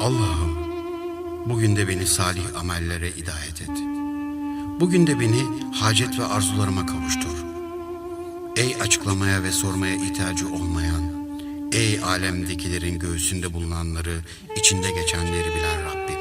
Allahım, bugün de beni salih amellere hidayet et. Bugün de beni hacet ve arzularıma kavuştur. Ey açıklamaya ve sormaya ihtiyacı olmayan, ey alemdekilerin göğsünde bulunanları, içinde geçenleri bilen Rabbim.